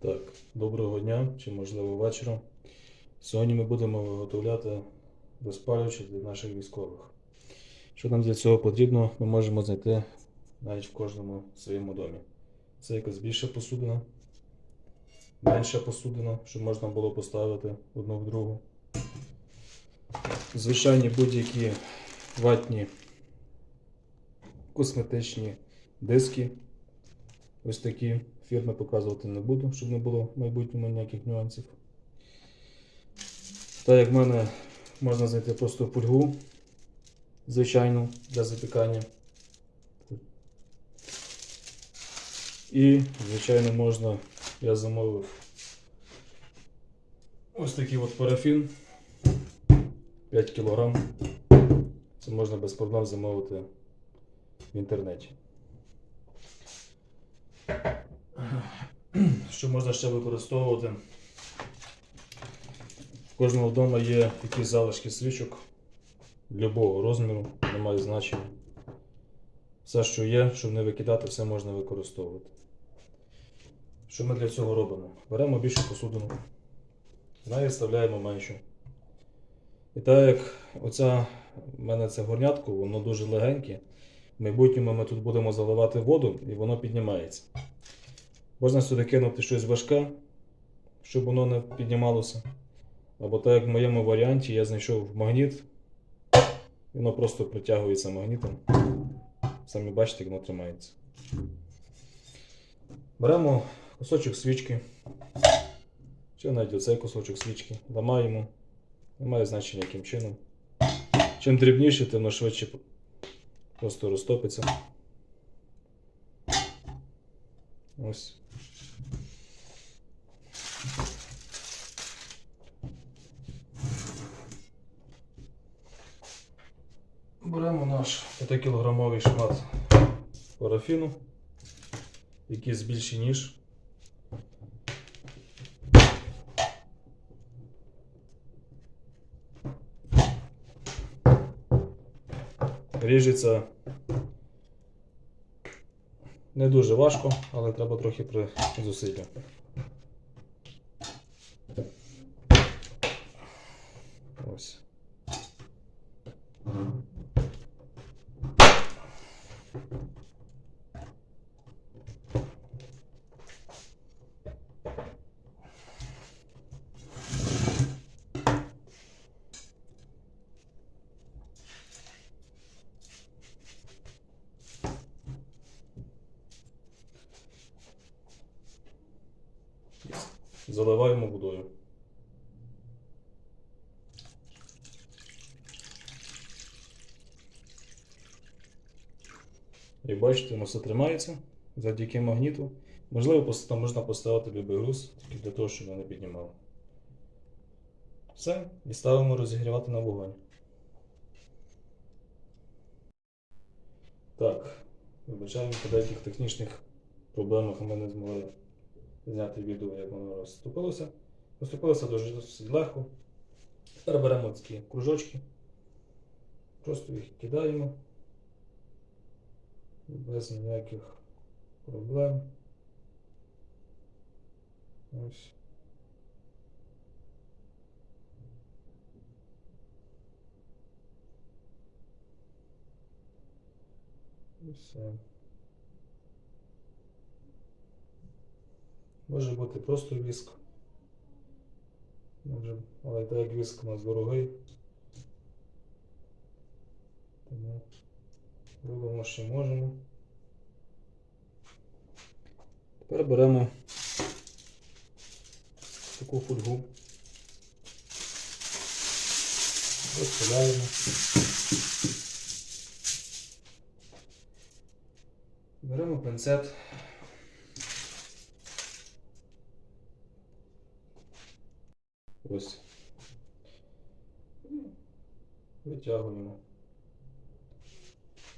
Так, доброго дня чи можливо вечора. Сьогодні ми будемо виготовляти розпалювачі для наших військових. Що нам для цього потрібно, ми можемо знайти навіть в кожному своєму домі. Це якась більша посудина, менша посудина, щоб можна було поставити одну в другу. Звичайні будь-які ватні косметичні диски. Ось такі фірми показувати не буду, щоб не було в майбутньому ніяких нюансів. Так як в мене можна знайти просто фольгу звичайну для запікання. І, звичайно, можна, я замовив ось такий от парафін 5 кг. Це можна без проблем замовити в інтернеті. Що можна ще використовувати? В кожного вдома є якісь залишки свічок любого розміру, немає значення. Все, що є, щоб не викидати, все можна використовувати. Що ми для цього робимо? Беремо більшу посудину, в неї вставляємо меншу. І так як оця в мене це горнятко, воно дуже легеньке. В майбутньому ми тут будемо заливати воду і воно піднімається. Можна сюди кинути щось важке, щоб воно не піднімалося. Або так як в моєму варіанті я знайшов магніт, воно просто притягується магнітом. Самі бачите, як воно тримається. Беремо кусочок свічки. Чи навіть оцей кусочок свічки. Ламаємо. Немає значення яким чином. Чим дрібніше, тим воно швидше просто розтопиться. Ось. Беремо наш 5-кілограмовий шмат парафіну, який більший ніж. Ріжеться не дуже важко, але треба трохи при зусилля. Ось. Заливаємо водою. Як бачите, воно все тримається завдяки магніту. Можливо, там можна поставити любий груз, тільки для того, щоб воно не піднімало. Все, і ставимо розігрівати на вогонь. Так, вибачаємо по деяких технічних проблемах ми не змогли зняти відео, як воно розступилося. Розступилося дуже досить легко. Тепер беремо такі кружочки, просто їх кидаємо без ніяких проблем. Ось. Все. Може бути просто віск. Може, але так як віск у нас дорогий. Тому робимо, що можемо. Тепер беремо таку фольгу. Розпиляємо. Беремо пинцет. Ось. Витягуємо.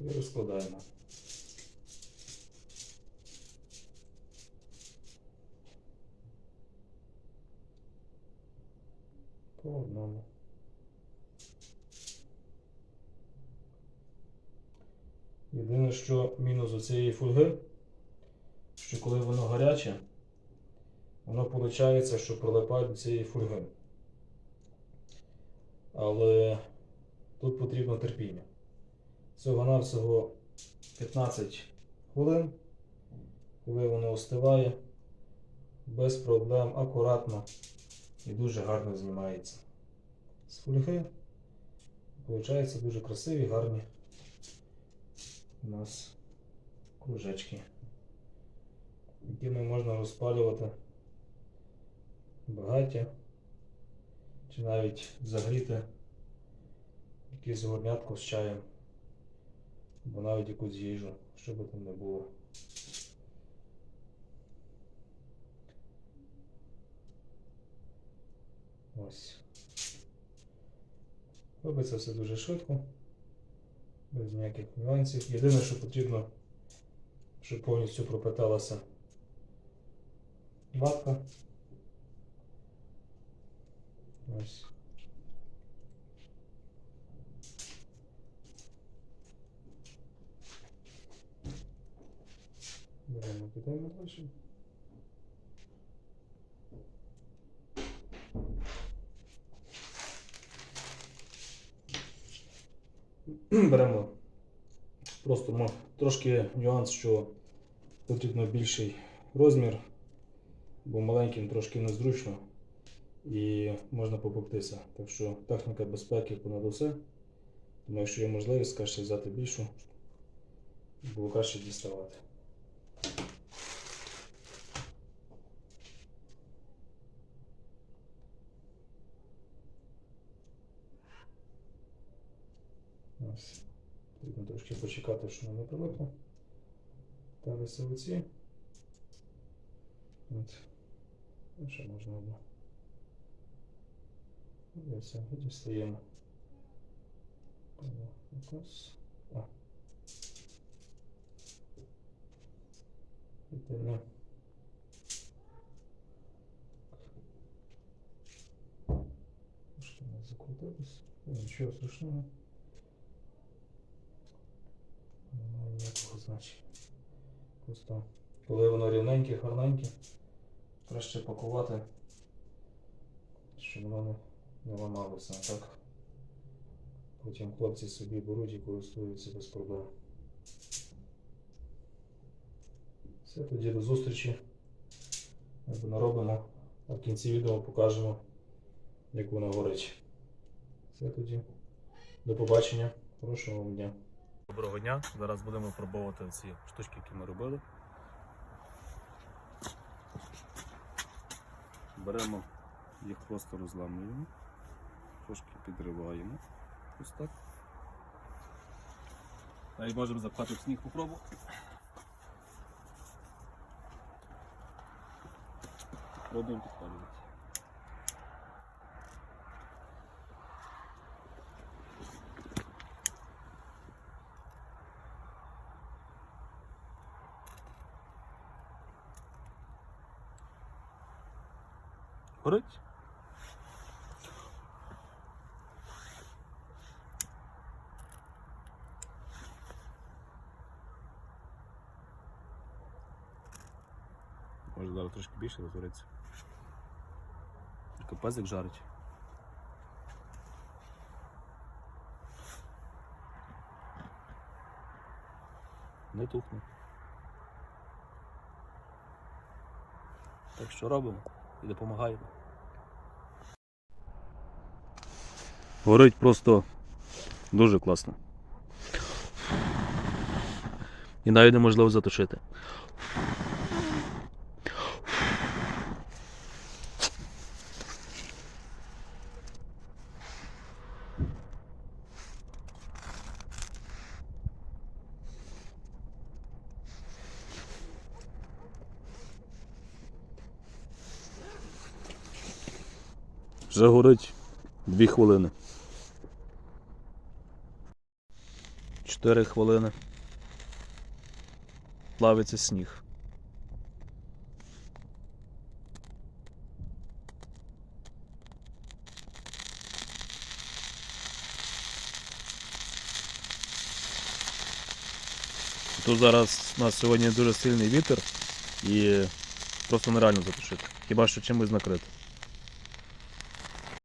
І розкладаємо. По одному. Єдине, що мінус у цієї фольги, що коли воно гаряче, воно виходить, що прилипає до цієї фольги. Але тут потрібно терпіння. Всього-навсього 15 хвилин, коли воно остиває, без проблем, акуратно і дуже гарно знімається. З фольги Получаються дуже красиві, гарні у нас кружечки, якими можна розпалювати багаття чи навіть загріти якесь горнятко з чаєм, або навіть якусь їжу, що би там не було. Ось. Робиться все дуже швидко, без ніяких нюансів. Єдине, що потрібно, щоб повністю пропиталася ватка. Ось. Беремо кидаємо далі. Беремо просто мо- трошки нюанс, що потрібно більший розмір, бо маленьким трошки незручно і можна попектися. Так що техніка безпеки понад усе. Тому якщо є можливість, краще взяти більшу, було краще діставати. Ось. Потрібно трошки почекати, що воно не прилипло. Ставиться оці. От. Ще можна одну. І дістаємо. О, Якось. О. Ідемо. Трошки не закрутилось. Нічого страшного. Немає ніякого значення. Просто коли воно рівненьке, гарненьке, краще пакувати, щоб воно не, не ламалося. Так потім хлопці собі беруть і користуються без проблем. Все, тоді до зустрічі. Наробимо, а в кінці відео покажемо, як воно горить. Все тоді. До побачення. Хорошого дня. Доброго дня. Зараз будемо пробувати ці штучки, які ми робили. Беремо їх просто розламуємо, трошки підриваємо. Ось так. Навіть можемо запхати в сніг попробувати. Пробуємо підпалювати. Горить? Може зараз трошки більше розгориться. Капець як жарить. Не тухне. Так що робимо і допомагаємо. Горить просто дуже класно. І навіть неможливо затушити. Вже горить дві хвилини. Чотири хвилини. Плавиться сніг. Тут зараз у нас сьогодні дуже сильний вітер і просто нереально затушити. Хіба що чимось накрити.